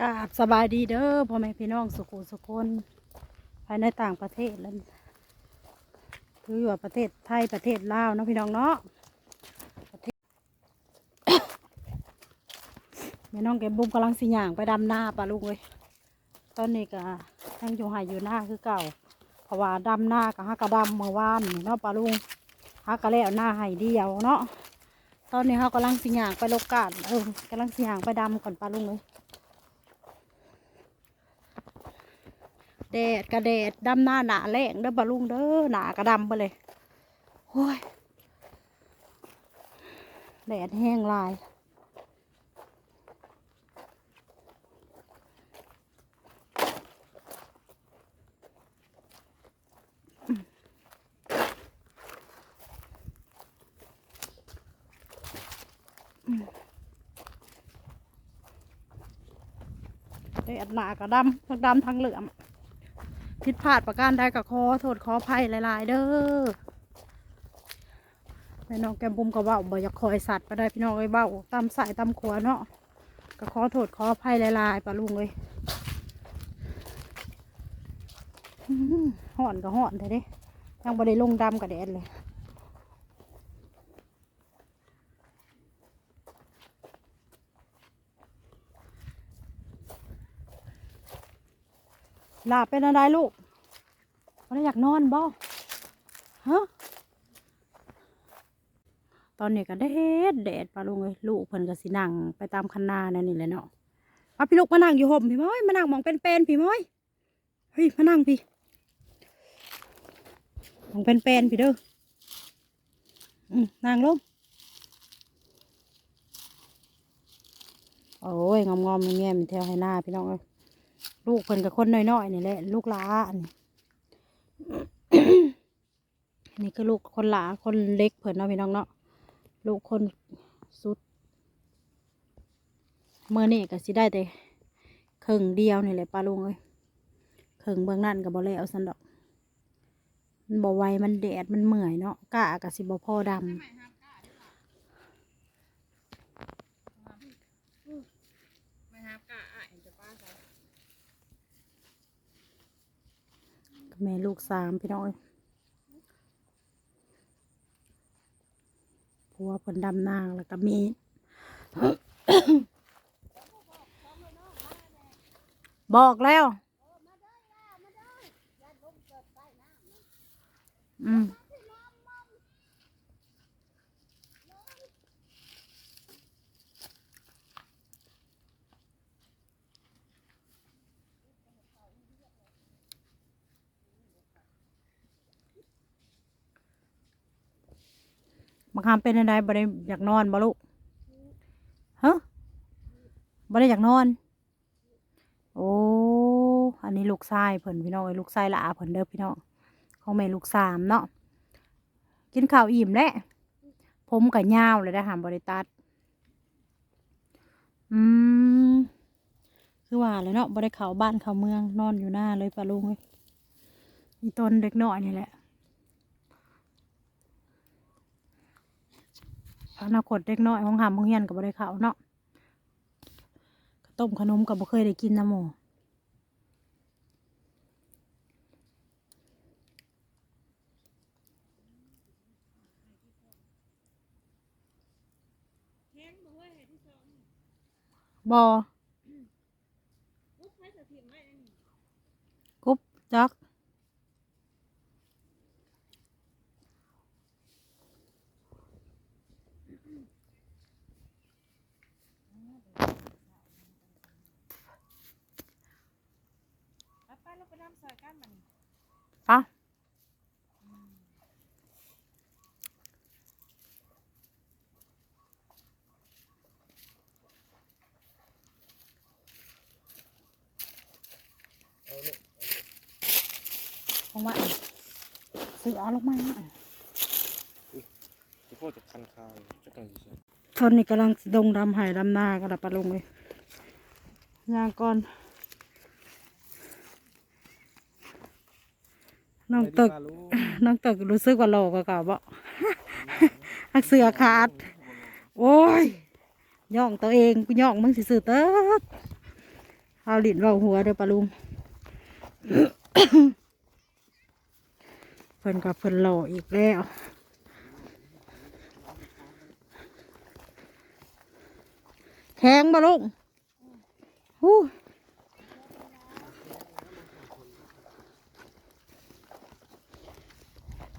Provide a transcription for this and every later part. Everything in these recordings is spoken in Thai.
กาบสบายดีเด้อพ่อแม่พี่น้องสุขุสุคนภายในต่างประเทศแล้วถือว่ประเทศไทยประเทศลาวเนาะพี่น้องเนาะประเทศแม่น้องแกบุ้มกำลังสิย่างไปดำหน้าปลาลูกเลยตอนนี้ก็ยังอยู่หายอยู่หน้าคือเก่าเพราะว่าดำหน้ากับฮักกระดำเมื่อวานนี่เนาะปลาลุงฮักกระแล้วหน้าหายเดียวเนาะตอนนี้เขากำลังสิย่างไปโลกาดเออกำลังสิย่างไปดำก่อนปลาลุงเลย แดดกระแดดดำหน้าหนาแรงเด้อบะลุงเด้อหนากระดำไปเลยโอ้ยแดดแห้งลายแดดหนากระดำทั้งดำทั้งเหลือม ผิดพลาดประการใดกับขอโทษขออภัยหลายๆ เด้อแม่น้องแกมบุมก็เบ้าบ่อยากคอยสัตว์ไปได้พี่น้องเอ้ยเบ้าตามสายตามขวเนาะก็ขอโทษขออภัยหลายๆปะลุงเลยห่อนก็ห่อนเถอะเด้ยังบ่ได้ลงดำกับแดดเลย หลาบเป็นอะไรลูกบ่ได้อยากนอนบ่ฮะตอนนี้ก็แดดแดดปะลุงเลยลูกเพิ่นก็สินั่งไปตามคันนานั่นนี่แหละเนาะเอาพี่ลูกมานั่งอยู่ห่มพี่ม้อยมานั่งมองเป็นๆพี่ม้อยเฮ้ยมานั่งพี่มองเป็นๆพี่เด้ออืมนั่งลงโอ้ยงอมๆแง่ๆมีแถวให้หน้าพี่น้องเอ้ย ลูกเพิ่นกับคนน้อยๆนี่แหละลูกหลาอันนี้อันนี้คือลูกคนหลาคนเล็กเพิ่นเนาะพี่น้องเนาะลูกคนสุดเมื่อนี่ก็สิได้แต่ครึ่งเดียวนี่แหละปลาลุงเอ้ยครึ่งเบื้องนั่นกับบ่แล้วสันดอกมันบ่ไวมันแดดมันเหมื่อยเนาะกะกับสิบ่พอดำ แม่ลูกสามพี่น้องเอ้ยผัวคนดำนางแล้วก็มีบอกแล้ว อืม บางคำเป็นอะไรบ่ได้อยากนอนบ่ลูกฮะบ่ได้อยากนอน โอ้ อันนี้ลูกชายเพิ่นพี่น้องเอ้ลูกชายละอาเพิ่นเด้อพี่น้องของแม่ลูกสามเนาะ กินข้าวอิ่มแล้วผมกับยาวเลยได้หามบริตัด อืม คือว่าเลยเนาะบริเขาบ้านเขาเมืองนอนอยู่หน้าเลยปะลุงเอ้ยมีต้นเด็กน้อยนี่แหละ อนาคตเด็กน้อยของหามของเฮียนกับบริเขาเนาะข้าวต้มขนมกับบ่เคยได้กินนะหมูบอกุ๊บจัก ไปเราไปน้ำ ใส่กันมันปะลงมาอีกซื้อเอาลงมาอีกที่พ่อจะคันคายจะต้องใช่ตอนนี้กำลังดงดำหายดำนากระดับปลาลงเลยยางก่อน องตึก น้องตึกรู้สึกว่าโลกว่าเก่าบ่อักเสือขาด โอ้ยย่องตัวเองกูย่องมึงสิสื่อเติบเอาลิ้นเว้าหัวเด้อปะลุงเพิ่นกับเพิ่นหล่ออีกแล้ว แข็งบ่ลุงฮู้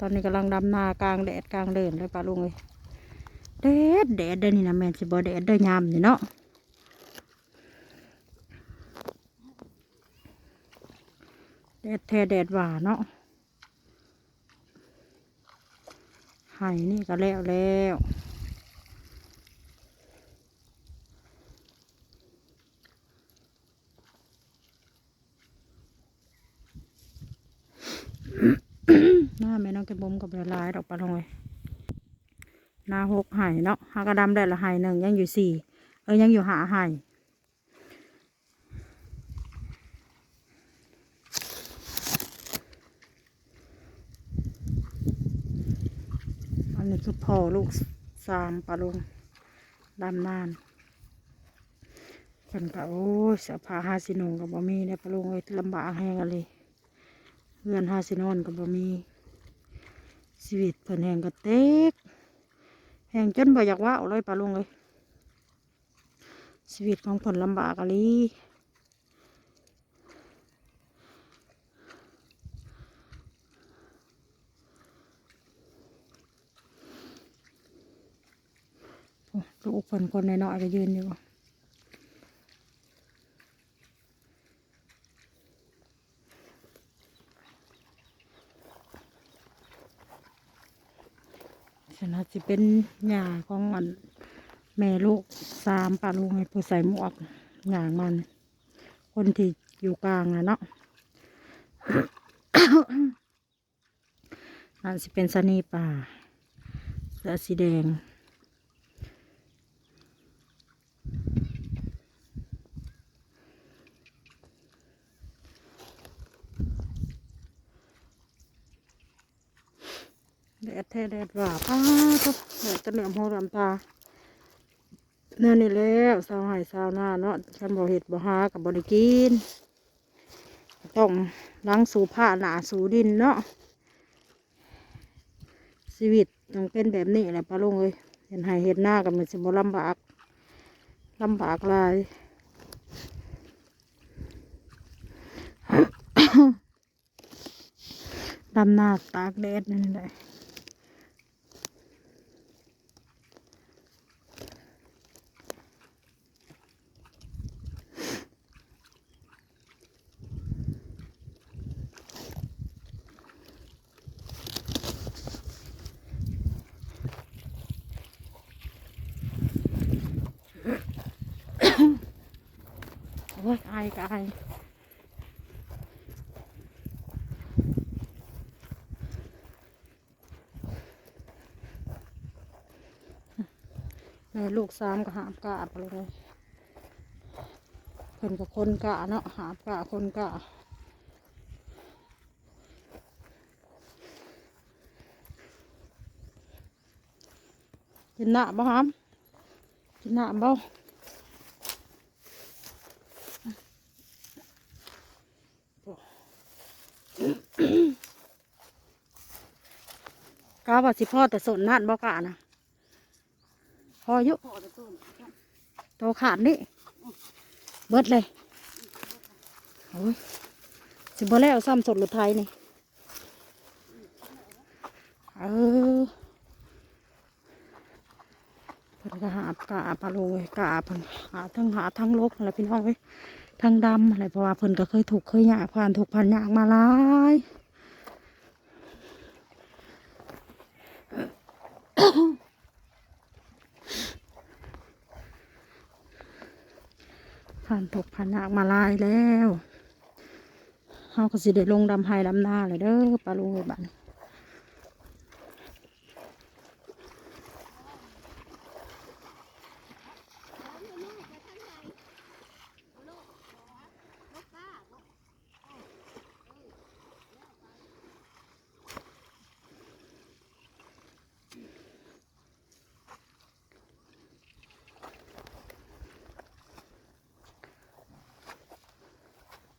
ตอนนี้กำลังดำนากลางแดดกลางเดินเลยปลาลุงเลยแดดแดดเด้นี่นะแมนสิบอแดดเด้อยามนี่เนาะแดดแท้แดดหว่าเนาะไห้นี่ก็แล้วแล้ว หน้าแม่น้องแกบมกับละลายดอกปลาลงเลยหน้าหกไห่เนาะหากระดำได้ละไห่หนึ่งยังอยู่สี่เออยังอยู่หาไห่อันนี้คือพ่อลูกสามปลาลงดำนานเป็นก็โอ้ยสื้อผ้าหาสิหนงกับบ่มีเนี่ยปลาลงเลยลำบากแห้งอะไรเงินหาสินอนก็บ่มี ชีวิตเพิ่นแหงกระเตกแหงจนบ่อยากว่าเอาเลยปลาลุงเลยชีวิตของเพิ่นลำบากอะลีโอ้ลูกเพิ่นคนน้อยๆก็ยืนอยู่ ฉันอาจะเป็นหญ้าของอันแม่ลูกสามปลาลูกให้ผู้ใส่หมวกหญ้ามัน คนที่อยู่กลางนะเนาะนั่นสิเป็นสนีป่าเสือสีแดง แดดแท้แดดว่าป้าทุกแดดจะเหลือมหัวลือมตาเนี่ยนี่แล้วสาวไห้สาวหน้าเนาะฉันบอกเห็ดบ่หากับบริกิน ต้องล้างสูผ้าหนาสูดินเนาะชีวิตต้องเป็นแบบนี้แหละป้าลุงเลยเห็นไห้เห็นหน้ากับมันสิบ่ลำบากลำบากลายดำหน้าตากแดดนั่นแหละ กายแม่ลูกสามก็หาบกะไปเลยเพิ่นกับคนกะเนาะหาบกะคนกะกินหน้าบ่ฮามกินหน้าบ่ ก้าว่าสิพ่อแต่สนนั่นบ่กะนะพออยุโตขาดนี่เบิดเลยโอ้ยสิบ่แล้วซ้ำสดหรือไทยนี่เออเพิ่นก็หากะปลาโลยกะเพิ่นหาทั้งหาทั้งลกอะไรพี่น้องเว้ย ทั้งดำอะไรเพราะว่าเพิ่นก็เคยถูกเคยหยากผ่านถูกผ่านยากมาหลายผ่านตกผ่านหนักมาหลายแล้วเขาก็สิได้ลงดำไฮดำหน้าเลยเด้อปลาลูกบัน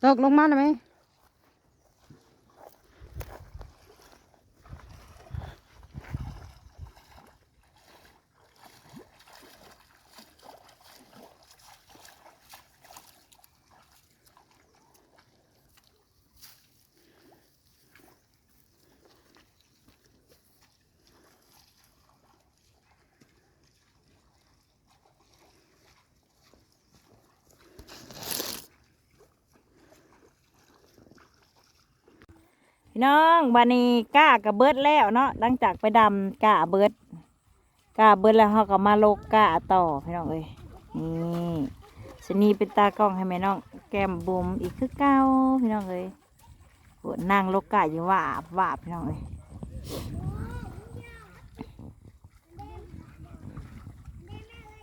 ตกลงมาได้ไหม พี่น้องบานีก้ากับเบิดแล้วเนาะหลังจากไปดำก้าเบิดก้าเบิดแล้วเขาก็มาโลกก้าต่อพี่น้องเอ้ยนี่ชนีเป็นตากล้องให้แม่น้อง แก้มบุมอีกคือเก้าพี่น้องเอ้ยโหนั่งโลกก้าอยู่ว่าว่าพี่น้องเอ้ย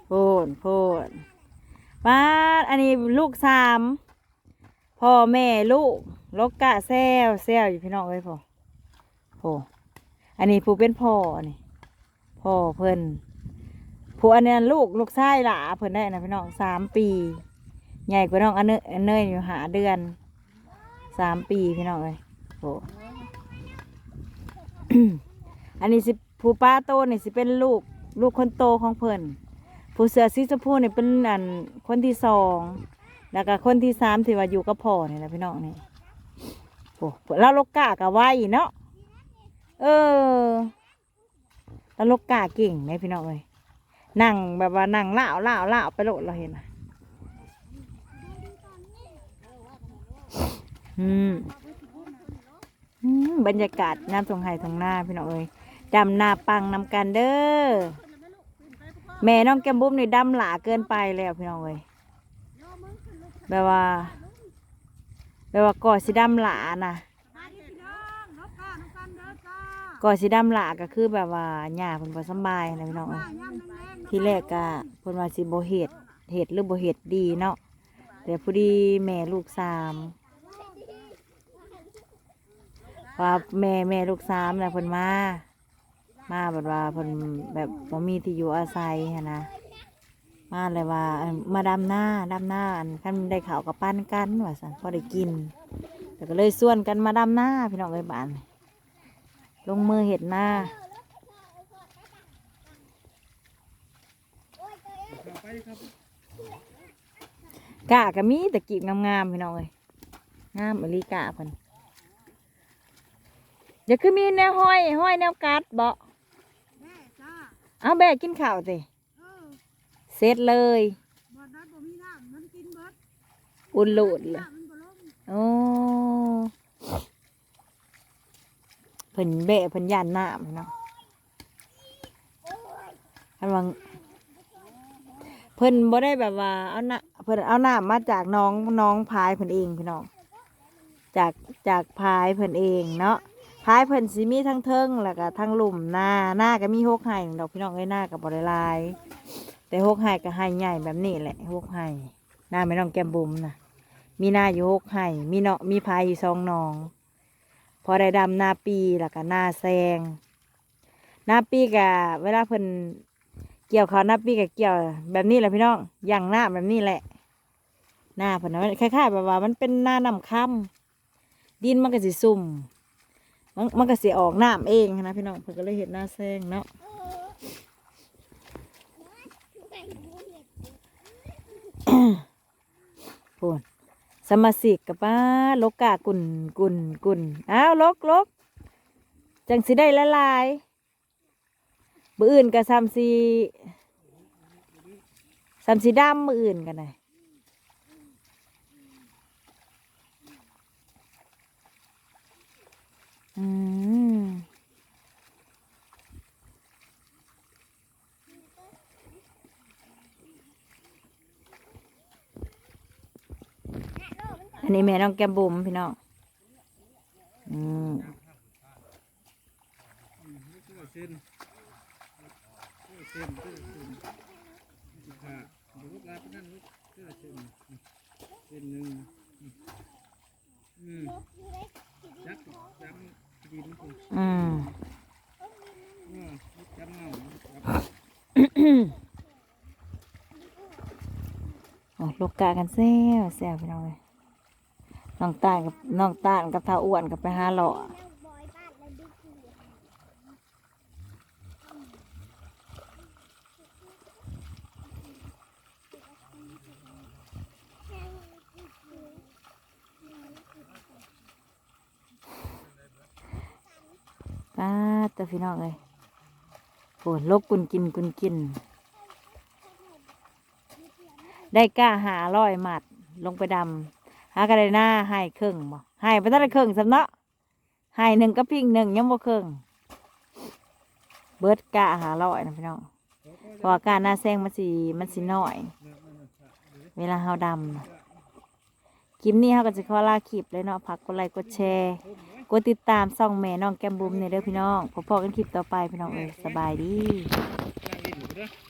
โพนโพนบ้านอันนี้ลูกสามพ่อแม่ลูก ลกกะแซวแซวอยู่พี่น้องเอ้ยพ่อโอ้อันนี้ผู้เป็นพ่อนี่พ่อเพิ่นผู้อันนี้ลูกลูกชายหล่าเพิ่นได้นะพี่น้องสามปี ใหญ่กว่าน้องอันเนยอันเนยอยู่หาเดือนสามปีพี่น้องเอ้ยโอ้อันนี้สิผู้ป้าโตนี่สิเป็นลูกลูกคนโตของเพิ่นผู้เสือสีชมพูนี่เป็นอันคนที่สองแล้วก็คนที่สามที่ว่าอยู่กับพ่อนี่แหละพี่น้องนี่ โอ้แล้วลูกกากะไว้เนาะเออแล้วลูกกาเก่งไหมพี่น้องเอ้ยนั่งแบบว่านั่งล่าวล่าวล่าวไปโลดเราเห็นอืมอืมบรรยากาศน้ำทรงไห้ทางหน้าพี่น้องเอ้ยดำหน้าปังนำกันเด้อแม่น้องแก้มบุ้มนี่ดำหลาเกินไปแล้วพี่น้องเอ้ยแบบว่า แบบว่าก่อสีดำหลานะก่อสีดำหลาก็คือแบบว่าหญ้าเพิ่นบ่สำบายนะพี่น้องเอ้ยที่แรกก็เพิ่นว่าสิบ่เฮ็ดเฮ็ดหรือบ่เฮ็ดดีเนาะแต่พอดีแม่ลูกสามว่าแม่แม่ลูกสามน่ะเพิ่นมา มาแบบว่าเพิ่นแบบบ่มีที่อยู่อาศัยหั้นนะ มาเลยว่ามาดำหน้าดำหน้าอันคันได้ข่าวกับปั้นกันว่าสันพอได้กิน แต่ก็เลยส่วนกันมาดำหน้าพี่น้องเอ้ยบ้านลงมือเห็ดหน้าไปครับกะก็มีแต่กีบงามๆพี่น้องเอ้ยงามอลีกะเพิ่นเดี๋ยวคือมีแนวห้อยห้อยแนวกัดบ่เอาแบกกินข้าวสิ เสร็จเลยอุ่นหลุดเลยโอ้เพิ่นเบะเพิ่นย่านน้ำเนาะอันวังเพิ่นบ่ได้แบบว่าเอาน้ำเพิ่นเอาน้ำมาจากน้องน้องพายเพิ่นเองพี่น้องจากจากพายเพิ่นเองเนาะพายเพิ่นสิมีทั้งเทิงแล้วก็ทั้งหลุมหน้าหน้าก็มีหกไห่ดอกพี่น้องเอ้ยหน้าก็บ่ได้หลาย แต่หกไห่ก็ไห่ใหญ่แบบนี้แหละหกไห่หน้าไม่ต้องแก้มบุ๋มนะมีหน้าอยู่หกไห่มีเนาะมีพายอยู่สองนอง พอได้ดำหน้าปีแล้วก็นาแซงหน้าปีกะเวลาเพิ่นเกี่ยวเขาวนาปีกะเกี่ยว แบบนี้แหละพี่น้องอย่างหน้าแบบนี้แหละ หน้าเพิ่นนะมันคล้ายๆแบบว่า มันเป็นหน้าน้ำค่ำดินมันก็สิซุ่มมันมันก็สิออกน้ำเองนะพี่น้องเพิ่นก็เลยเห็นหน้าแซงเนาะ พูนสมาสิกกับป้าลกกากุนกุนกุนอ้าวลกลกจังสิได้ละลายมืออื่นกับซัมซีซัมซีดำมืออื่นกันเลยอืม นนี้แม่น้องแก้มบุ๋มพี่น้องอืมเสื้อเส้นเสื้อเส้นเสื้อเส้นสิบห้าเดี๋ยวลูกลาไปนั่นลูกเสื้อนหนึ่งอืมจักจักดินอืมเออจักเงาโอ้ลูกกากันแซวแซวพี่น้อย น้องตาลกับน้องตาลกับท้าอ้วนกับไปหาหล่อป้าต่พี่น้องเลยโอ้ลกกุนกินกุนกิน ได้กล้าหาร้อยหมัดลงไปดำ หากระไดหน้าให้ครึ่งบ่ให้ไปตั้งแต่ครึ่งสำเนาะให้หนึ่งกับพิงหนึ่งยังบ่ครึ่งเบิดกล้าหาร้อยนะพี่น้องเพราะการหน้าแซงมันสิมันสิน้อย เวลาเฮาดำนะคลิปนี้เฮาก็จะขอลาคลิปเลยเนาะพักกดไลค์กดแชร์กดติดตามส่องแม่น้องแก้มบุ๋มในเด้อพี่น้องพบกันคลิปต่อไปพี่น้องเอ้ยสบายดี